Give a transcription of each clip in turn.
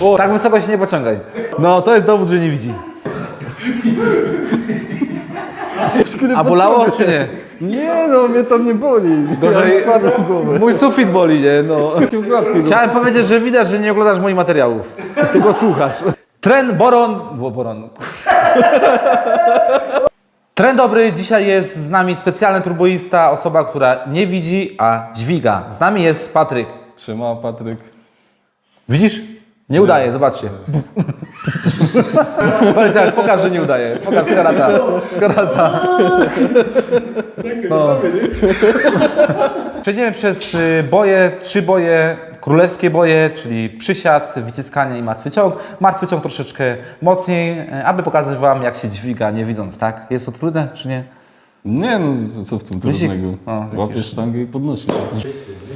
O, tak wysoko się nie pociągaj. No, to jest dowód, że nie widzi. A bolało czy nie? Nie no, mnie to nie boli. Gorzej- Ja z głowy. Mój sufit boli, nie? No. Chciałem powiedzieć, że widać, że nie oglądasz moich materiałów. Tylko słuchasz. Tren Boron... Bo, boron. Tren dobry, dzisiaj jest z nami specjalny turboista, osoba, która nie widzi, a dźwiga. Z nami jest Patryk. Siema Patryk. Widzisz? Nie udaje, zobaczcie. Powiedz, jak pokaż, że nie udaje. Pokaż z karata. Z karata. No. Przejdziemy przez y, boje, trzy boje, królewskie boje, czyli przysiad, wyciskanie i martwy ciąg. Martwy ciąg troszeczkę mocniej, y, aby pokazać Wam, jak się dźwiga, nie widząc, tak? Jest to trudne, czy nie? Nie no, co w tym Wyścig. trudnego? O, Łapiesz sztangę i podnosisz.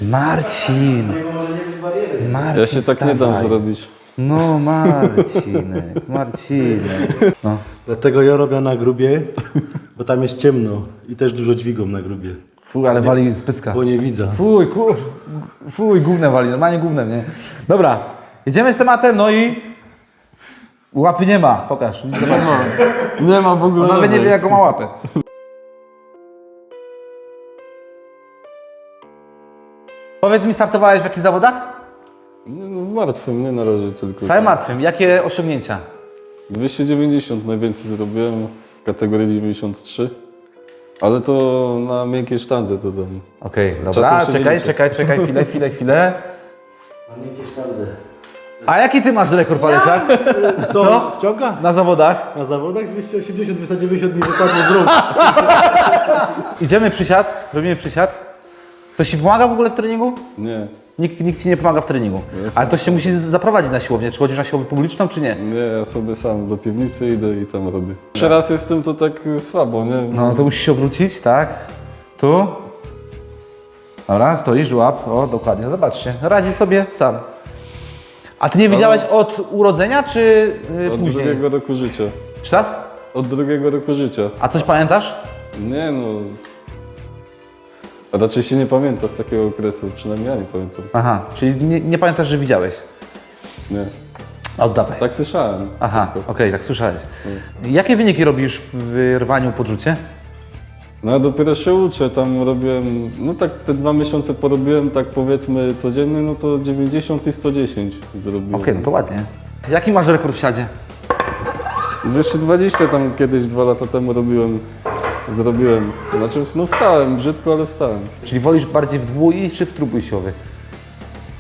Marcin! Marcin, Ja się tak nie dam wstawaj. zrobić. No Marcinek, Marcinek. No. Dlatego ja robię na grubie, bo tam jest ciemno i też dużo dźwigą na grubie, Fuj, ale wali z pyska. bo nie widzę. Fuj, kur... Fuj, gównem wali, normalnie gównem, nie? Dobra, jedziemy z tematem, no i... Łapy nie ma, pokaż. Nie ma. Nie ma w ogóle nawet nie wie, jaką ma łapę. Powiedz mi, startowałeś w jakichś zawodach? No, w martwym, nie na razie tylko. Całe martwym. Jakie osiągnięcia? 290 najwięcej zrobiłem w kategorii 93. Ale to na miękkiej sztandze to tam. Okej, dobra, Czasem się nie czekaj, liczy. czekaj, czekaj, chwilę, chwilę, chwilę. A jaki ty masz rekord, Paleciak? Co? Co? Wciąga? Na zawodach? Na zawodach 280, 290 mi wypadło z rąk. Idziemy przysiad, robimy przysiad. Ktoś ci pomaga w ogóle w treningu? Nie, Nikt, nikt ci nie pomaga w treningu. Jest. Ale ktoś cię musi zaprowadzić na siłownię. Czy chodzisz na siłownię publiczną, czy nie? nie, ja sobie sam do piwnicy idę i tam robię. Jeszcze raz jestem to tak y, słabo, nie? No to musisz się obrócić, tak? Tu. Dobra, stoisz, łap. O, dokładnie. Zobaczcie. Radzi sobie sam. A ty nie wiedziałeś od urodzenia, czy yy, Od później? drugiego roku życia. Czy raz? Od drugiego roku życia. A coś pamiętasz? Nie no. A raczej się nie pamięta z takiego okresu, przynajmniej ja nie pamiętam. Aha, czyli nie, nie pamiętasz, że widziałeś. Nie. Oddawaj. Tak słyszałem. Aha, okej, tak słyszałeś. Jakie wyniki robisz w rwaniu podrzucie? No ja dopiero się uczę, tam robiłem, no tak te dwa miesiące porobiłem, tak powiedzmy codziennie, no to 90 i 110 zrobiłem. Okej, no to ładnie. Jaki masz rekord w siadzie? 220 tam kiedyś dwa lata temu robiłem, zrobiłem. Znaczy no wstałem, brzydko, ale wstałem. Czyli wolisz bardziej w dwój czy w trójbój siłowy?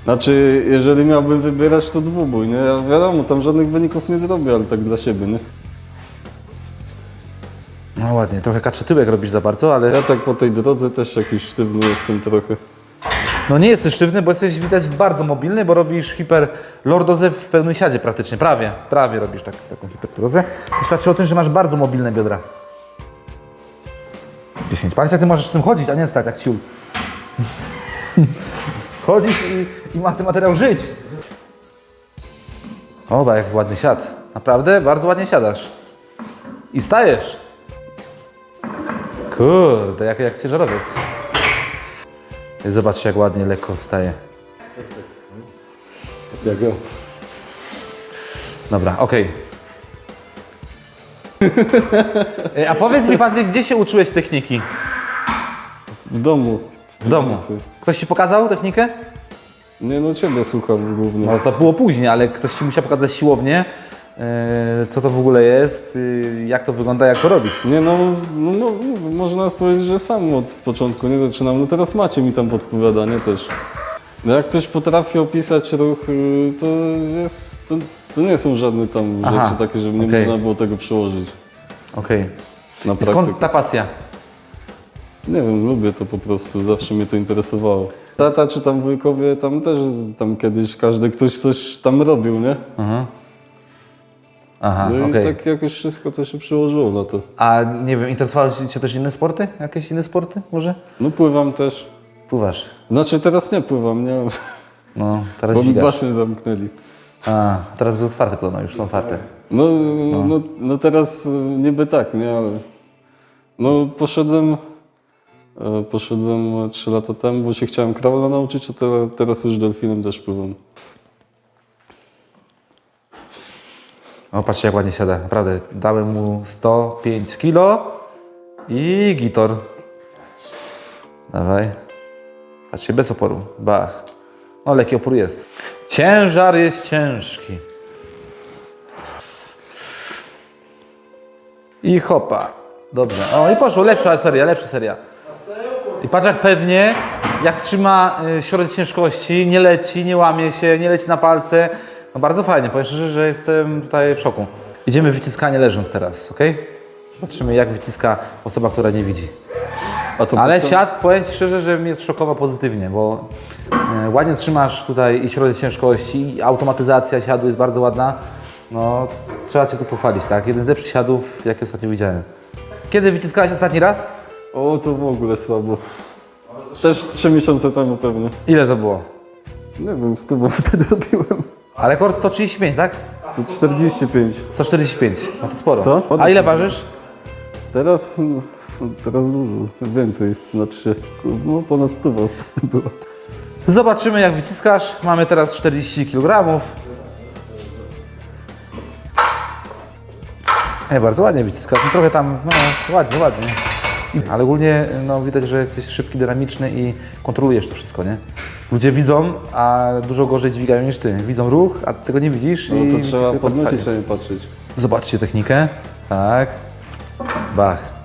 Znaczy, jeżeli miałbym wybierać, to dwubój, nie? Ja wiadomo, tam żadnych wyników nie zrobię, ale tak dla siebie, nie? No ładnie, trochę kaczytyłek robisz za bardzo, ale... Ja tak po tej drodze też jakiś sztywny jestem trochę. No nie jesteś sztywny, bo jesteś widać bardzo mobilny, bo robisz hiperlordozę w pełnym siadzie praktycznie. Prawie, prawie robisz tak, taką hiperlordozę. To świadczy o tym, że masz bardzo mobilne biodra. 10. Patrz, ty możesz z tym chodzić, a nie stać jak ciul. chodzić i, i ma ten materiał żyć. Oba, jak ładny siad. Naprawdę bardzo ładnie siadasz. I wstajesz. Kurde, jak, jak ciężarowiec. Zobaczcie, jak ładnie, lekko wstaje. Jak ja. Dobra, okej. E, A powiedz mi, Patryk, gdzie się uczyłeś techniki? W domu. W domu. Ktoś ci pokazał technikę? Nie no, ciebie słucham głównie. No to było później, ale ktoś ci musiał pokazać siłownię, e, co to w ogóle jest, jak to wygląda, jak to robisz. Nie no, no, no można powiedzieć, że sam od początku nie zaczynam. No teraz macie mi tam podpowiada, nie też. No jak ktoś potrafi opisać ruch, y, to jest, to, to nie są żadne tam Aha, rzeczy takie, żeby nie okej. można było tego przełożyć Okej. na I praktykę. Skąd ta pasja? Nie wiem, lubię to po prostu, zawsze mnie to interesowało. Tata czy tam wujkowie, tam też tam kiedyś każdy ktoś coś tam robił, nie? Aha. Aha, No okej. i tak jakoś wszystko to się przyłożyło na to. A nie wiem, interesowały Cię też inne sporty? Jakieś inne sporty może? No pływam też. Pływasz. Znaczy teraz nie pływam, nie? No, teraz Bo mi dźwigasz. basen zamknęli. A, teraz jest otwarte podobno, już są otwarte. No, no. No, teraz y, niby tak, nie, ale no poszedłem, e, poszedłem 3 lata temu, bo się chciałem kraula nauczyć, a te, teraz już delfinem też pływam. O, patrzcie jak ładnie siada. Naprawdę, dałem mu 105 kilo i gitor. Dawaj. Patrzcie, bez oporu. Bach. No, lekki opór jest. Ciężar jest ciężki. I hopa. Dobrze. O, i poszło. Lepsza seria, lepsza seria. I patrz jak pewnie, jak trzyma y, środek ciężkości, nie leci, nie łamie się, nie leci na palce. No bardzo fajnie, powiem szczerze, że jestem tutaj w szoku. Idziemy w wyciskanie leżąc teraz, ok? Zobaczymy jak wyciska osoba, która nie widzi. A to Ale siad, powiem Ci szczerze, że mnie zszokował pozytywnie, bo e, ładnie trzymasz tutaj i środek ciężkości, i automatyzacja siadu jest bardzo ładna. No, trzeba Cię tu pochwalić, tak? Jeden z lepszych siadów, jakie ostatnio widziałem. Kiedy wyciskałeś ostatni raz? O, to w ogóle słabo. Też z 3 miesiące temu pewnie. Ile to było? Nie wiem, z tobą wtedy robiłem. A rekord 135, tak? 145. 145, no to sporo. Co? A ile ważysz? Teraz, no, teraz dużo, więcej, znaczy, no ponad 100 ostatnio było. Zobaczymy jak wyciskasz. Mamy teraz 40 kg. Nie, bardzo ładnie wyciskasz. No, trochę tam, no ładnie, ładnie. Ale ogólnie no, widać, że jesteś szybki, dynamiczny i kontrolujesz to wszystko, nie? Ludzie widzą, a dużo gorzej dźwigają niż ty. Widzą ruch, a ty tego nie widzisz No i to trzeba podnosić, a nie patrzeć. Zobaczcie technikę. Tak. Bach.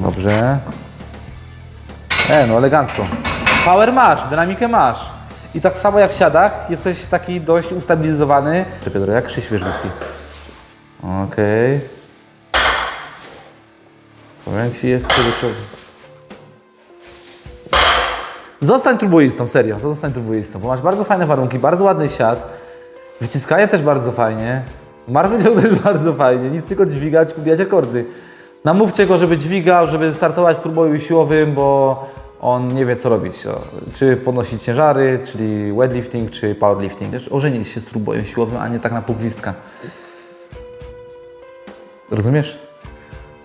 Dobrze. E, no elegancko. Power masz, dynamikę masz. I tak samo jak w siadach, jesteś taki dość ustabilizowany. Pedro, jak Krzyś Wierzbicki. Okej. Powiem Ci, jest sobie czoło. Zostań turboistą, serio, zostań turboistą, bo masz bardzo fajne warunki, bardzo ładny siad. Wyciskanie też bardzo fajnie. Ciąg też bardzo fajnie. Nic tylko dźwigać, pobijać rekordy. Namówcie go, żeby dźwigał, żeby startować w turboju siłowym, bo on nie wie co robić. Czy podnosić ciężary, czyli weightlifting, czy powerlifting. Też ożenić się z turbojem siłowym, a nie tak na pół gwizdka. Rozumiesz?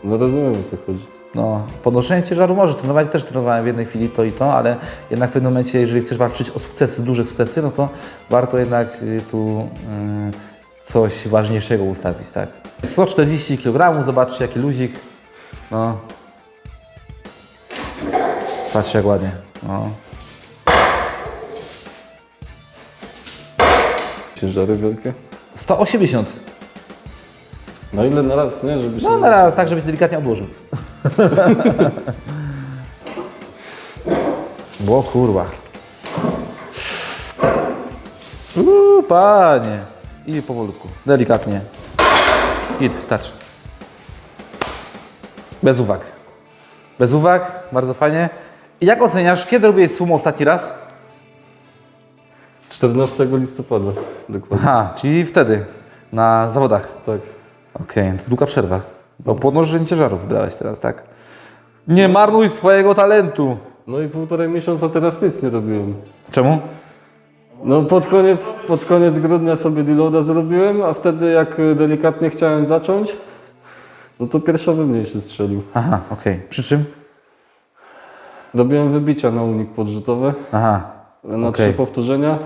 No rozumiem o co chodzi. No, podnoszenie ciężaru może trenować, też trenowałem w jednej chwili to i to, ale jednak w pewnym momencie, jeżeli chcesz walczyć o sukcesy, duże sukcesy, no to warto jednak y, tu y, coś ważniejszego ustawić, tak. 140 kg, zobaczcie jaki luzik. No. Patrzcie jak ładnie. No. Ciężary wielkie. 180. Na ile na raz, nie? Żeby się... No na raz, tak żebyś delikatnie odłożył. Bo kurwa. Uuu, panie. I powolutku, delikatnie. Git, wystarczy. Bez uwag. Bez uwag, bardzo fajnie. I jak oceniasz, kiedy robiłeś sumo ostatni raz? 14 listopada, dokładnie. Aha, czyli wtedy, na zawodach. Tak. Okej, długa przerwa. Bo podnoszenie ciężarów wybrałeś teraz, tak? Nie marnuj swojego talentu. No i półtorej miesiąca teraz nic nie robiłem. Czemu? No pod koniec, pod koniec grudnia sobie deloada zrobiłem, a wtedy jak y, delikatnie chciałem zacząć, no to pierwszowy mniejszy strzelił. Aha, okej. Przy czym? Robiłem wybicia na unik podrzutowe Aha. na Okej. trzy powtórzenia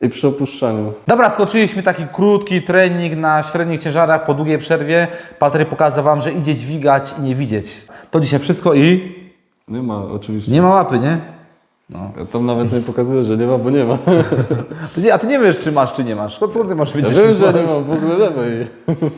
i przy opuszczaniu. Dobra, skoczyliśmy taki krótki trening na średnich ciężarach po długiej przerwie. Patry pokazał Wam, że idzie dźwigać i nie widzieć. To dzisiaj wszystko i Nie ma, oczywiście. nie ma łapy, nie? Ja tam nawet nie pokazuję, że nie ma, bo nie ma. Ty nie- A Ty nie wiesz, czy masz, czy nie masz. Co ty masz Ja wiedzieć? wiem, czy że masz? nie mam w ogóle lewej.